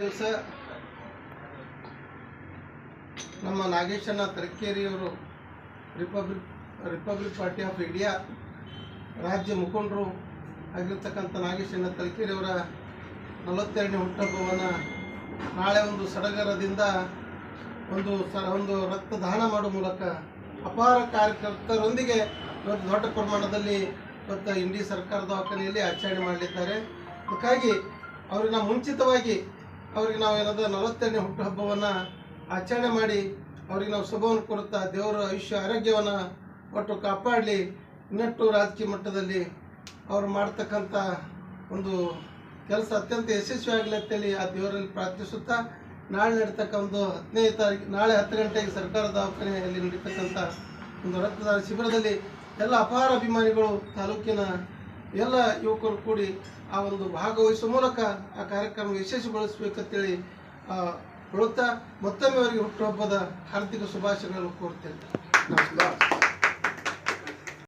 ದಿವಸ ನಮ್ಮ ನಾಗೇಶಣ್ಣ ತರಕೇರಿಯವರು Republic Republic Party of India ರಾಜ್ಯ ಮುಖಂಡರು ಆಗಿರ್ತಕ್ಕಂಥ ನಾಗೇಶಣ್ಣ ತಲಕೇರಿಯವರ ನಲವತ್ತೆರಡನೇ ಹುಟ್ಟಹಬ್ಬವನ್ನು ನಾಳೆ ಒಂದು ಸಡಗರದಿಂದ ಒಂದು ಸ, ಒಂದು ರಕ್ತದಾನ ಮಾಡುವ ಮೂಲಕ ಅಪಾರ ಕಾರ್ಯಕರ್ತರೊಂದಿಗೆ ಇವತ್ತು ದೊಡ್ಡ ಪ್ರಮಾಣದಲ್ಲಿ ಇವತ್ತು ಇಂಡಿ ಸರ್ಕಾರ ದವಾಖಾನೆಯಲ್ಲಿ ಆಚರಣೆ ಮಾಡಲಿದ್ದಾರೆ. ಅದಕ್ಕಾಗಿ ಅವರನ್ನು ಮುಂಚಿತವಾಗಿ ಅವ್ರಿಗೆ ನಾವು ಏನದ ನಲವತ್ತೆರಡನೇ ಹುಟ್ಟುಹಬ್ಬವನ್ನು ಆಚರಣೆ ಮಾಡಿ ಅವ್ರಿಗೆ ನಾವು ಶುಭವನ್ನು ಕೊಡುತ್ತಾ ದೇವರ ಆಯುಷ್ಯ ಆರೋಗ್ಯವನ್ನು ಒಟ್ಟು ಕಾಪಾಡಲಿ. ಇನ್ನಷ್ಟು ರಾಜಕೀಯ ಮಟ್ಟದಲ್ಲಿ ಅವರು ಮಾಡ್ತಕ್ಕಂಥ ಒಂದು ಕೆಲಸ ಅತ್ಯಂತ ಯಶಸ್ವಿಯಾಗಲಿ ಅಂತೇಳಿ ಆ ದೇವರಲ್ಲಿ ಪ್ರಾರ್ಥಿಸುತ್ತಾ ನಾಳೆ ನಡೀತಕ್ಕ ಒಂದು ಹದಿನೈದು ತಾರೀಕು, ನಾಳೆ ಹತ್ತು ಗಂಟೆಗೆ ಸರ್ಕಾರ ದವಾಖಾನೆಯಲ್ಲಿ ನಡೀತಕ್ಕಂಥ ಒಂದು ರಕ್ತದಾನ ಶಿಬಿರದಲ್ಲಿ ಎಲ್ಲ ಅಪಾರ ಅಭಿಮಾನಿಗಳು ತಾಲೂಕಿನ ಎಲ್ಲ ಯುವಕರು ಕೂಡಿ ಆ ಒಂದು ಭಾಗವಹಿಸುವ ಮೂಲಕ ಆ ಕಾರ್ಯಕ್ರಮ ಯಶಸ್ವಿಗೊಳಿಸಬೇಕಂತೇಳಿ ಹೇಳುತ್ತಾ ಮತ್ತೊಮ್ಮೆ ಅವರಿಗೆ ಹುಟ್ಟುಹಬ್ಬದ ಹಾರ್ದಿಕ ಶುಭಾಶಯಗಳನ್ನು ಕೋರ್ತೇನೆ ನಮಸ್ಕಾರ.